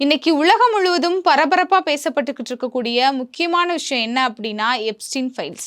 இன்னைக்கு உலகம் முழுவதும் பரபரப்பா பேசப்பட்டுக்கிட்டு இருக்கக்கூடிய முக்கியமான விஷயம் என்ன அப்படின்னா எப்ஸ்டின் ஃபைல்ஸ்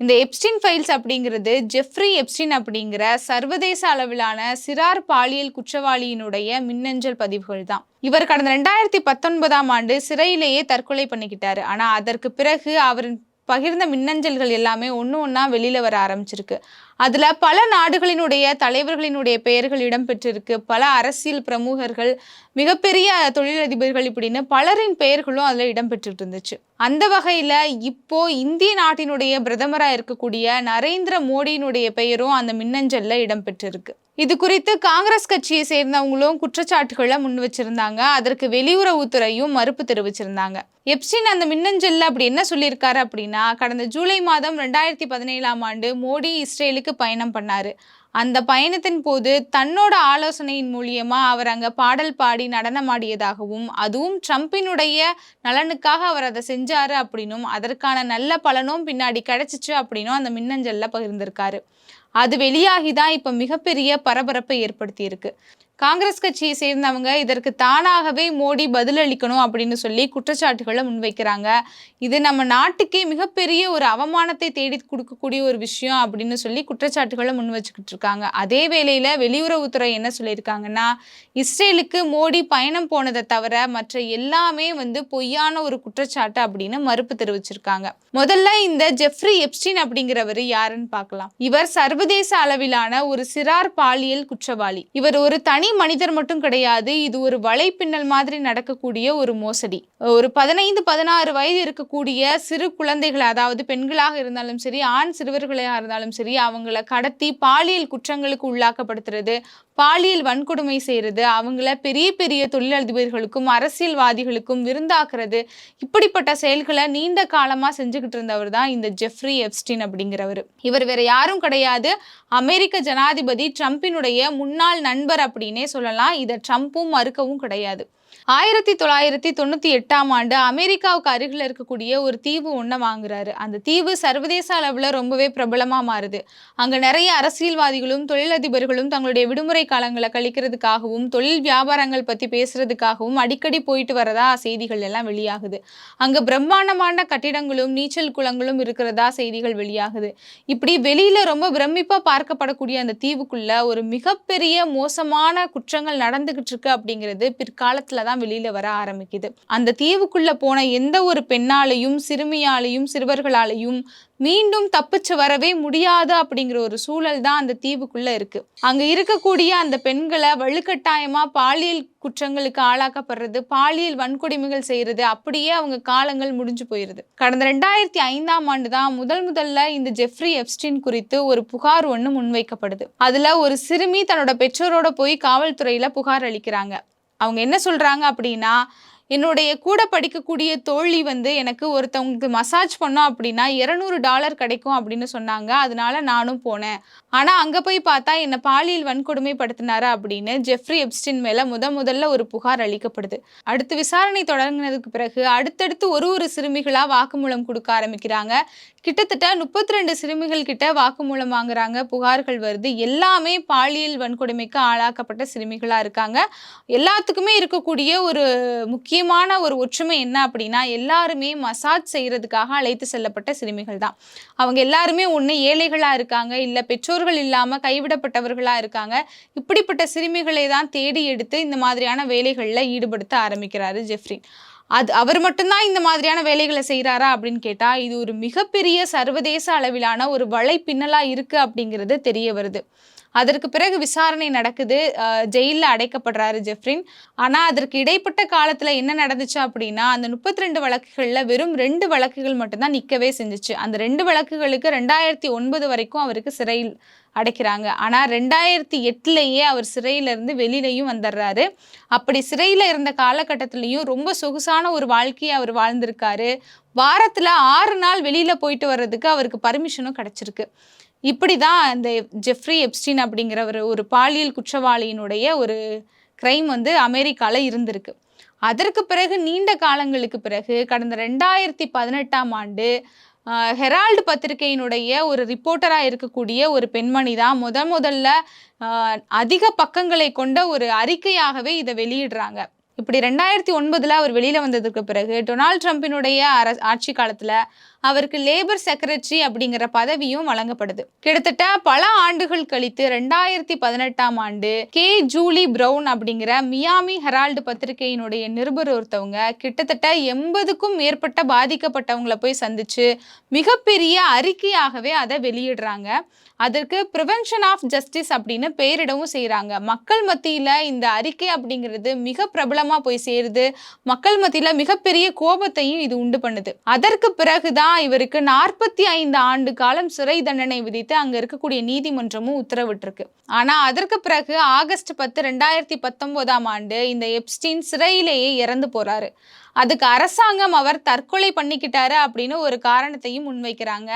இந்த எப்ஸ்டின் ஃபைல்ஸ் அப்படிங்கிறது ஜெஃப்ரி எப்ஸ்டின் அப்படிங்கிற சர்வதேச அளவிலான சிறார் பாலியல் குற்றவாளியினுடைய மின்னஞ்சல் பதிவுகள் தான். இவர் கடந்த ரெண்டாயிரத்தி பத்தொன்பதாம் ஆண்டு சிறையிலேயே தற்கொலை பண்ணிக்கிட்டாரு. ஆனா அதற்கு பிறகு அவரின் பகிர்ந்த மின்னஞ்சல்கள் எல்லாமே ஒன்று ஒன்றா வெளியில் வர ஆரம்பிச்சிருக்கு. அதில் பல நாடுகளினுடைய தலைவர்களினுடைய பெயர்கள் இடம்பெற்றிருக்கு. பல அரசியல் பிரமுகர்கள் மிகப்பெரிய தொழிலதிபர்கள் இப்படின்னு பலரின் பெயர்களும் அதில் இடம்பெற்றுட்டு இருந்துச்சு. அந்த வகையில் இப்போ இந்திய நாட்டினுடைய பிரதமராக இருக்கக்கூடிய நரேந்திர மோடியினுடைய பெயரும் அந்த மின்னஞ்சலில் இடம்பெற்றிருக்கு. இது குறித்து காங்கிரஸ் கட்சியை சேர்ந்தவங்களும் குற்றச்சாட்டுகளை முன் வச்சிருந்தாங்க. அதற்கு வெளியுறவுத்துறையும் மறுப்பு தெரிவிச்சிருந்தாங்க. எப்சின் அந்த மின்னஞ்சல்ல அப்படி என்ன சொல்லியிருக்காரு அப்படின்னா கடந்த ஜூலை மாதம் ரெண்டாயிரத்தி பதினேழாம் ஆண்டு மோடி இஸ்ரேலுக்கு பயணம் பண்ணாரு. அந்த பயணத்தின் போது தன்னோட ஆலோசனையின் மூலியமா அவர் அங்க பாடல் பாடி நடனமாடியதாகவும் அதுவும் ட்ரம்பினுடைய நலனுக்காக அவர் அதை செஞ்சாரு அப்படின்னும் அதற்கான நல்ல பலனும் பின்னாடி கிடைச்சிச்சு அப்படின்னும் அந்த மின்னஞ்சல்ல பகிர்ந்திருக்காரு. அது வெளியாகி தான் இப்போ மிகப்பெரிய பரபரப்பை ஏற்படுத்தி இருக்கு காங்கிரஸ் கட்சியை சேர்ந்தவங்க இதற்கு தானாகவே மோடி பதிலளிக்கணும் அப்படின்னு சொல்லி குற்றச்சாட்டுகளை முன்வைக்கிறாங்க. இது நம்ம நாட்டுக்கே மிகப்பெரிய ஒரு அவமானத்தை தேடி கொடுக்கக்கூடிய ஒரு விஷயம் அப்படின்னு சொல்லி குற்றச்சாட்டுகளை முன் வச்சுக்கிட்டு இருக்காங்க. அதே வேளையில வெளியுறவுத்துறை என்ன சொல்லியிருக்காங்கன்னா இஸ்ரேலுக்கு மோடி பயணம் போனதை தவிர மற்ற எல்லாமே வந்து பொய்யான ஒரு குற்றச்சாட்டு அப்படின்னு மறுப்பு தெரிவிச்சிருக்காங்க. முதல்ல இந்த ஜெஃப்ரி எப்ஸ்டின் அப்படிங்கிறவர் யாருன்னு பார்க்கலாம். இவர் சர்வதேச அளவிலான ஒரு சிறார் பாலியல் குற்றவாளி. இவர் ஒரு தனி மனிதர் மட்டும் கிடையாது இது ஒரு வலைப்பின்னல் மாதிரி நடக்கக்கூடிய ஒரு மோசடி. ஒரு பதினைந்து பதினாறு வயது இருக்கக்கூடிய சிறு குழந்தைகள் அதாவது பெண்களாக இருந்தாலும் சரி ஆண் சிறுவர்களாக இருந்தாலும் சரி அவங்கள கடத்தி பாலியல் குற்றங்களுக்கு உள்ளாக்கப்படுத்துறது பாலியல் வன்கொடுமை செய்கிறது அவங்கள பெரிய பெரிய தொழிலதிபர்களுக்கும் அரசியல்வாதிகளுக்கும் விருந்தாக்குறது இப்படிப்பட்ட செயல்களை நீண்ட காலமாக செஞ்சுக்கிட்டு இருந்தவர் தான் இந்த ஜெஃப்ரி எப்ஸ்டின் அப்படிங்கிறவர். இவர் வேற யாரும் கிடையாது. அமெரிக்க ஜனாதிபதி ட்ரம்பினுடைய முன்னாள் நண்பர் அப்படின்னே சொல்லலாம். இதை ட்ரம்ப்பும் மறுக்கவும் கிடையாது. ஆயிரத்தி தொள்ளாயிரத்தி தொண்ணூற்றி எட்டாம் ஆண்டு அமெரிக்காவுக்கு அருகில் இருக்கக்கூடிய ஒரு தீவு ஒன்றை வாங்குறாரு. அந்த தீவு சர்வதேச அளவில் ரொம்பவே பிரபலமாக மாறுது. அங்கே நிறைய அரசியல்வாதிகளும் தொழிலதிபர்களும் தங்களுடைய விடுமுறை காலங்களை கழிக்கிறதுக்காகவும் தொழில் வியாபாரங்கள் பற்றி பேசுறதுக்காகவும் அடிக்கடி போயிட்டு வரதா செய்திகள் எல்லாம் வெளியாகுது. அங்கே பிரம்மாண்டமான கட்டிடங்களும் நீச்சல் குளங்களும் இருக்கிறதா செய்திகள் வெளியாகுது. இப்படி வெளியில் ரொம்ப பிரமிப்பாக பார்க்கப்படக்கூடிய அந்த தீவுக்குள்ள ஒரு மிகப்பெரிய மோசமான குற்றங்கள் நடந்துகிட்டு இருக்கு அப்படிங்கிறது பிற்காலத்தில் தான் வெளியில வர ஆரம்பிக்குது. அந்த தீவுக்குள்ள போன எந்த ஒரு பெண்ணாலையும் சிறுமியாலையும் சிறுவர்களாலையும் மீண்டும் தப்பிச்சு வரவே முடியாது அப்படிங்கிற ஒரு சூழல் தான் அந்த தீவுக்குள்ள இருக்கு. அங்க இருக்கக்கூடிய அந்த பெண்களை வலுக்கட்டாயமா பாலியல் குற்றங்களுக்கு ஆளாக்கப்படுறது பாலியல் வன்கொடுமைகள் செய்யறது அப்படியே அவங்க காலங்கள் முடிஞ்சு போயிருது. கடந்த ரெண்டாயிரத்தி ஐந்தாம் ஆண்டு தான் முதல் முதல்ல இந்த ஜெஃப்ரி எப்ஸ்டின் குறித்து ஒரு புகார் ஒன்று முன்வைக்கப்படுது. அதுல ஒரு சிறுமி தன்னோட பெற்றோரோட போய் காவல்துறையில புகார் அளிக்கிறாங்க. அவங்க என்ன சொல்றாங்க அப்படின்னா என்னுடைய கூட படிக்கக்கூடிய தோழி வந்து எனக்கு ஒருத்தவங்களுக்கு மசாஜ் பண்ணோம் அப்படின்னா இரநூறு டாலர் கிடைக்கும் அப்படின்னு சொன்னாங்க. அதனால நானும் போனேன். ஆனால் அங்கே போய் பார்த்தா என்னை பாலியல் வன்கொடுமைப்படுத்தினாரா அப்படின்னு ஜெஃப்ரி எப்ஸ்டின் மேலே முத முதல்ல ஒரு புகார் அளிக்கப்படுது. அடுத்து விசாரணை தொடங்கினதுக்கு பிறகு அடுத்தடுத்து ஒரு ஒரு சிறுமிகளாக வாக்குமூலம் கொடுக்க ஆரம்பிக்கிறாங்க. கிட்டத்தட்ட முப்பத்தி ரெண்டு சிறுமிகள் கிட்ட வாக்குமூலம் வாங்குறாங்க. புகார்கள் வருது. எல்லாமே பாலியல் வன்கொடுமைக்கு ஆளாக்கப்பட்ட சிறுமிகளாக இருக்காங்க. எல்லாத்துக்குமே இருக்கக்கூடிய ஒரு முக்கிய முக்கியமான ஒரு ஒற்றுமை என்ன அப்படின்னா எல்லாருமே மசாஜ் செய்யறதுக்காக அழைத்து செல்லப்பட்ட சிறுமிகள் தான். அவங்க எல்லாருமே ஒன்று ஏழைகளாக இருக்காங்க இல்லை பெற்றோர்கள் இல்லாமல் கைவிடப்பட்டவர்களாக இருக்காங்க. இப்படிப்பட்ட சிறுமிகளை தான் தேடி எடுத்து இந்த மாதிரியான வேலைகளில் ஈடுபடுத்த ஆரம்பிக்கிறாரு ஜெஃப்ரின். அது அவர் மட்டும்தான் இந்த மாதிரியான வேலைகளை செய்கிறாரா அப்படின்னு கேட்டால் இது ஒரு மிகப்பெரிய சர்வதேச அளவிலான ஒரு வலைப்பின்னலாக இருக்குது அப்படிங்கிறது தெரிய வருது. அதற்கு பிறகு விசாரணை நடக்குது. ஜெயிலில் அடைக்கப்படுறாரு ஜெஃப்ரின். ஆனால் அதற்கு இடைப்பட்ட காலத்தில் என்ன நடந்துச்சு அப்படின்னா அந்த முப்பத்தி ரெண்டு வழக்குகளில் வெறும் ரெண்டு வழக்குகள் மட்டும்தான் நிற்கவே செஞ்சிச்சு. அந்த ரெண்டு வழக்குகளுக்கு ரெண்டாயிரத்தி ஒன்பது வரைக்கும் அவருக்கு சிறையில் அடைக்கிறாங்க. ஆனால் ரெண்டாயிரத்தி எட்டுலேயே அவர் சிறையிலேருந்து வெளியிலையும் வந்துடுறாரு அப்படி சிறையில் இருந்த காலகட்டத்திலையும் ரொம்ப சொகுசான ஒரு வாழ்க்கையை அவர் வாழ்ந்திருக்காரு. வாரத்தில் ஆறு நாள் வெளியில் போயிட்டு வர்றதுக்கு அவருக்கு பர்மிஷனும் கிடச்சிருக்கு. இப்படி தான் இந்த ஜெஃப்ரி எப்ஸ்டின் அப்படிங்கிற ஒரு ஒரு பாலியல் குற்றவாளியினுடைய ஒரு கிரைம் வந்து அமெரிக்காவில் இருந்திருக்கு. அதற்கு பிறகு நீண்ட காலங்களுக்கு பிறகு கடந்த ரெண்டாயிரத்தி பதினெட்டாம் ஆண்டு ஹெரால்டு பத்திரிகையினுடைய ஒரு ரிப்போர்ட்டராக இருக்கக்கூடிய ஒரு பெண்மணி தான். முதன் முதல்ல அதிக பக்கங்களை கொண்ட ஒரு அறிக்கையாகவே இதை வெளியிடுறாங்க. இப்படி ரெண்டாயிரத்தி ஒன்பதில் அவர் வெளியில் வந்ததுக்கு பிறகு டொனால்ட் ட்ரம்பினுடைய அர ஆட்சி காலத்தில் அவருக்கு லேபர் செக்ரட்டரி அப்படிங்கிற பதவியும் வழங்கப்படுது. கிட்டத்தட்ட பல ஆண்டுகள் கழித்து ரெண்டாயிரத்தி பதினெட்டாம் ஆண்டு கே. ஜூலி ப்ரௌன் அப்படிங்கிற மியாமி ஹெரால்டு பத்திரிகையினுடைய நிருபர் ஒருத்தவங்க கிட்டத்தட்ட எண்பதுக்கும் மேற்பட்ட பாதிக்கப்பட்டவங்களை போய் சந்திச்சு மிகப்பெரிய அறிக்கையாகவே அதை வெளியிடுறாங்க. அதற்கு ப்ரிவென்ஷன் ஆஃப் ஜஸ்டிஸ் அப்படின்னு பெயரிடவும் செய்கிறாங்க மக்கள் மத்தியில் இந்த அறிக்கை அப்படிங்கிறது மிக பிரபல பிரபலமாக போய் சேருது. மக்கள் மத்தியில் மிகப்பெரிய கோபத்தையும் இது உண்டு பண்ணுது. அதற்கு பிறகுதான் இவருக்கு நாற்பத்தி ஐந்து ஆண்டு காலம் சிறை தண்டனை விதித்து அங்க இருக்கக்கூடிய நீதிமன்றமும் உத்தரவிட்டிருக்கு. ஆனா அதற்கு பிறகு ஆகஸ்ட் பத்து ரெண்டாயிரத்தி பத்தொன்பதாம் ஆண்டு இந்த எப்ஸ்டீன் சிறையிலேயே இறந்து போறாரு. அதுக்கு அரசாங்கம் அவர் தற்கொலை பண்ணிக்கிட்டாரு அப்படின்னு ஒரு காரணத்தையும் முன்வைக்கிறாங்க.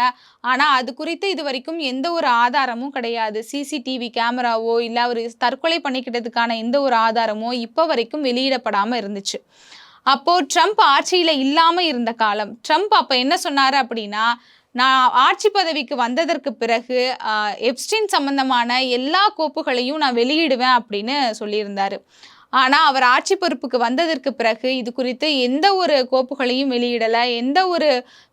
ஆனா அது குறித்து இது வரைக்கும் எந்த ஒரு ஆதாரமும் கிடையாது. சிசிடிவி கேமராவோ இல்ல அவர் தற்கொலை பண்ணிக்கிட்டதுக்கான எந்த ஒரு ஆதாரமோ இப்போ வரைக்கும் வெளியிடப்படாம இருந்துச்சு. அப்போ ட்ரம்ப் ஆட்சியில இல்லாம இருந்த காலம். ட்ரம்ப் அப்ப என்ன சொன்னாரு அப்படின்னா நான் ஆட்சி பதவிக்கு வந்ததற்கு பிறகு எப்ஸ்டின் சம்பந்தமான எல்லா கோப்புகளையும் நான் வெளியிடுவேன் அப்படின்னு சொல்லியிருந்தாரு. ஆனால் அவர் ஆட்சி பொறுப்புக்கு வந்ததற்கு பிறகு இது குறித்து எந்த ஒரு கோப்புகளையும் வெளியிடலை எந்த ஒரு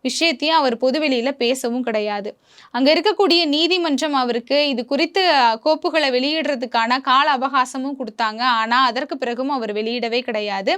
விஷயத்தையும் அவர் பொதுவெளியில் பேசவும் கிடையாது. அங்கே இருக்கக்கூடிய நீதிமன்றம் அவருக்கு இது குறித்து கோப்புகளை வெளியிடுறதுக்கான கால அவகாசமும் கொடுத்தாங்க. ஆனால் அதற்கு பிறகும் அவர் வெளியிடவே கிடையாது.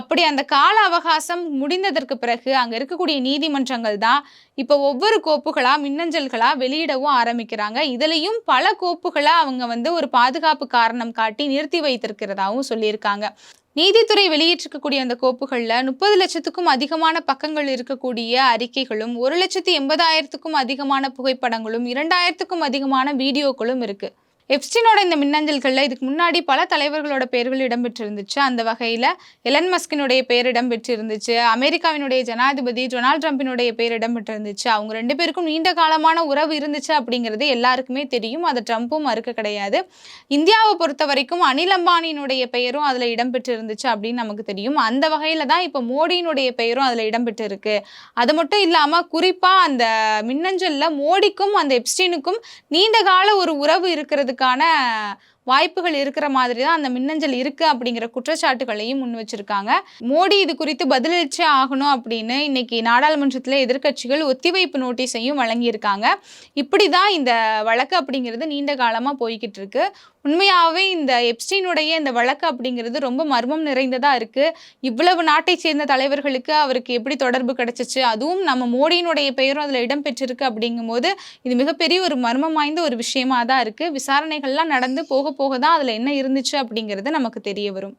அப்படி அந்த கால அவகாசம் முடிந்ததற்கு பிறகு அங்கே இருக்கக்கூடிய நீதிமன்றங்கள் தான் இப்போ ஒவ்வொரு கோப்புகளாக மின்னஞ்சல்களாக வெளியிடவும் ஆரம்பிக்கிறாங்க. இதுலேயும் பல கோப்புகளை அவங்க வந்து ஒரு பாதுகாப்பு காரணம் காட்டி நிறுத்தி வைத்திருக்கிறதாவும் சொல்லியிருக்காங்க நீதித்துறை வெளியிட்டிருக்கக்கூடிய அந்த கோப்புகளில் முப்பது லட்சத்துக்கும் அதிகமான பக்கங்கள் இருக்கக்கூடிய அறிக்கைகளும் ஒரு லட்சத்தி எண்பதாயிரத்துக்கும் அதிகமான புகைப்படங்களும் இரண்டாயிரத்துக்கும் அதிகமான வீடியோக்களும் இருக்குது எப்ஸ்டினோட இந்த மின்னஞ்சல்களில் இதுக்கு முன்னாடி பல தலைவர்களோட பெயர்கள் இடம்பெற்றிருந்துச்சு. அந்த வகையில் எலன் மஸ்கினுடைய பெயர் இடம்பெற்றிருந்துச்சு. அமெரிக்காவினுடைய ஜனாதிபதி டொனால்ட் ட்ரம்பினுடைய பெயர் இடம்பெற்றிருந்துச்சு. அவங்க ரெண்டு பேருக்கும் நீண்ட காலமான உறவு இருந்துச்சு அப்படிங்கிறது எல்லாருக்குமே தெரியும். அதை ட்ரம்ப்பும் மறுக்க கிடையாது. இந்தியாவை பொறுத்த வரைக்கும் அனில் அம்பானியினுடைய பெயரும் அதில் இடம்பெற்றிருந்துச்சு அப்படின்னு நமக்கு தெரியும். அந்த வகையில் தான் இப்போ மோடியினுடைய பெயரும் அதில் இடம்பெற்றிருக்கு. அது மட்டும் இல்லாமல் குறிப்பாக அந்த மின்னஞ்சலில் மோடிக்கும் அந்த எப்ஸ்டினுக்கும் நீண்ட கால ஒரு உறவு இருக்கிறது பண்ணுறதுக்கான வாய்ப்புகள் இருக்கிற மாதிரி தான் அந்த மின்னஞ்சல் இருக்குது அப்படிங்கிற குற்றச்சாட்டுகளையும் முன் வச்சிருக்காங்க. மோடி இது குறித்து பதிலளிச்சே ஆகணும் அப்படின்னு இன்னைக்கு நாடாளுமன்றத்தில் எதிர்க்கட்சிகள் ஒத்திவைப்பு நோட்டீஸையும் வழங்கியிருக்காங்க. இப்படி தான் இந்த வழக்கு அப்படிங்கிறது நீண்ட காலமாக போய்கிட்டு இருக்கு. உண்மையாகவே இந்த எப்ஸ்டீனுடைய இந்த வழக்கு அப்படிங்கிறது ரொம்ப மர்மம் நிறைந்ததாக இருக்குது இவ்வளவு நாட்டை சேர்ந்த தலைவர்களுக்கு அவருக்கு எப்படி தொடர்பு கிடச்சிச்சு? அதுவும் நம்ம மோடியினுடைய பெயரும் அதில் இடம்பெற்றிருக்கு அப்படிங்கும்போது இது மிகப்பெரிய ஒரு மர்மம் வாய்ந்த ஒரு விஷயமாக தான் இருக்குது விசாரணைகள்லாம் நடந்து போக போக தான் அதில் என்ன இருந்துச்சு அப்படிங்கிறது நமக்கு தெரிய வரும்.